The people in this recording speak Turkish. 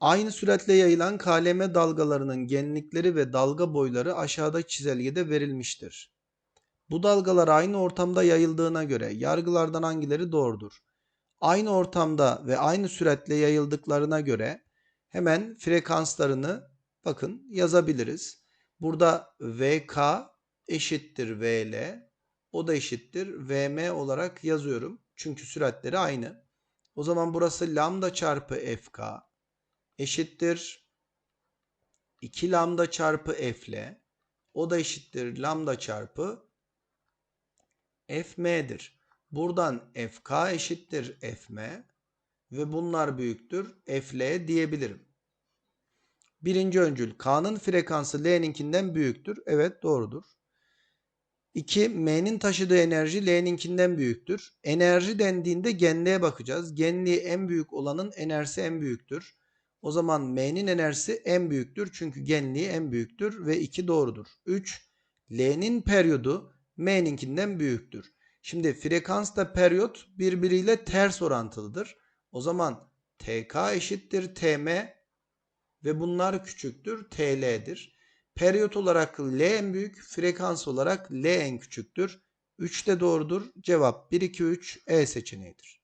Aynı süratle yayılan KLM dalgalarının genlikleri ve dalga boyları aşağıdaki çizelgede verilmiştir. Bu dalgalar aynı ortamda yayıldığına göre yargılardan hangileri doğrudur? Aynı ortamda ve aynı süratle yayıldıklarına göre hemen frekanslarını bakın yazabiliriz. Burada VK eşittir VL, o da eşittir VM olarak yazıyorum. Çünkü süratleri aynı. O zaman burası lambda çarpı FK eşittir 2 lambda çarpı F'le. O da eşittir lambda çarpı Fm'dir. Buradan Fk eşittir Fm ve bunlar büyüktür Fl diyebilirim. Birinci öncül K'nın frekansı L'ninkinden büyüktür. Evet doğrudur. 2. M'nin taşıdığı enerji L'ninkinden büyüktür. Enerji dendiğinde genliğe bakacağız. Genliği en büyük olanın enerjisi en büyüktür. O zaman M'nin enerjisi en büyüktür. Çünkü genliği en büyüktür ve 2 doğrudur. 3. L'nin periyodu M'ninkinden büyüktür. Şimdi frekansla periyot birbiriyle ters orantılıdır. O zaman TK eşittir TM ve bunlar küçüktür TL'dir. Periyot olarak L en büyük, frekans olarak L en küçüktür. 3 de doğrudur. Cevap 1 2 3 E seçeneğidir.